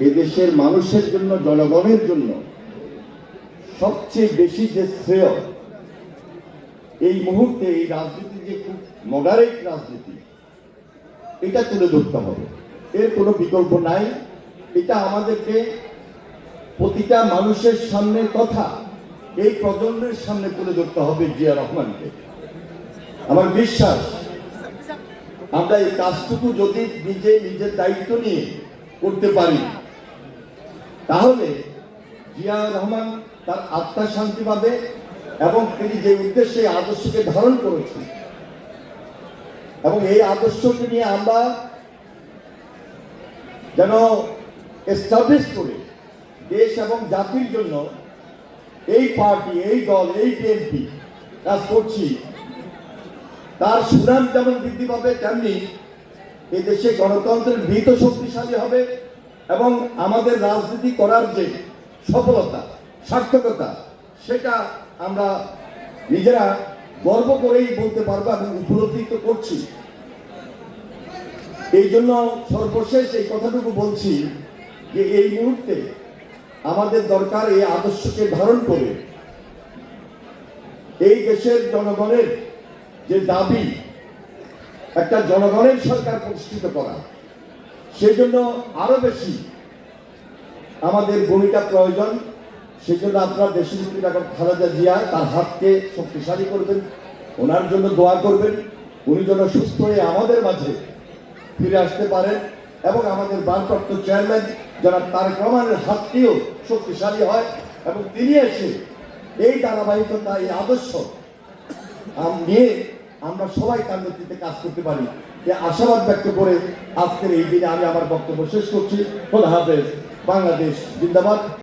এদেশের মানুষের জন্য, জনগণের জন্য সবচেয়ে বেশি যে শ্রেয়, এই মুহূর্তে এই রাজনীতি যে খুব মডারেট রাজনীতি, এটা তুলে ধরতে হবে। এর কোনো বিকল্প নাই। এটা আমাদেরকে প্রতিটা মানুষের সামনে কথা এই প্রজন্মের সামনে তুলে ধরতে হবে জিয়া রহমানকে। আমার বিশ্বাস, আমরা এই কাজটুকু যদি নিজে নিজের দায়িত্ব নিয়ে করতে পারি তাহলে জিয়া রহমান তার আত্মা শান্তি পাবে এবং তিনি যে উদ্দেশ্যে আদর্শকে ধারণ করেছেন, এবং এই আদর্শকে নিয়ে আমরা যেন এস্টাবলিশ করে দেশ এবং জাতির জন্য এই পার্টি এই দল, এই বিএনপি কাজ করছি। তার সুনাম যেমন বৃদ্ধি পাবে, তেমনি এই দেশে গণতন্ত্রের ভীত শক্তিশালী হবে। এবং আমাদের রাজনীতি করার যে সফলতা, সার্থকতা, সেটা আমরা নিজেরা গর্ব করেই বলতে পারব এবং উপলব্ধি তো করছি। এই জন্য সর্বশেষ এই কথাটুকু বলছি যে এই মুহূর্তে আমাদের দরকার এই আদর্শকে ধারণ করে এই দেশের জনগণের যে দাবি, একটা জনগণের সরকার প্রতিষ্ঠিত করা। সেই জন্য আরও বেশি আমাদের ভূমিকা প্রয়োজন সেই জন্য আপনার দেশের নেত্রী বেগম খালেদা জিয়া তার হাতকে শক্তিশালী করবেন, ওনার জন্য দোয়া করবেন, উনি যেন সুস্থ হয়ে আমাদের মাঝে ফিরে আসতে পারেন এবং আমাদের ভারপ্রাপ্ত চেয়ারম্যান যারা তার রহমানের হাতটিও শক্তিশালী হয় এবং তিনি এসে এই ধারাবাহিকতা এই আদর্শ নিয়ে আমরা সবাই তার নেতৃত্বে কাজ করতে পারি। যে আশাবাদ ব্যক্ত করে আজকের এই দিনে আমি আমার বক্তব্য শেষ করছি। হাফেজ। বাংলাদেশ জিন্দাবাদ।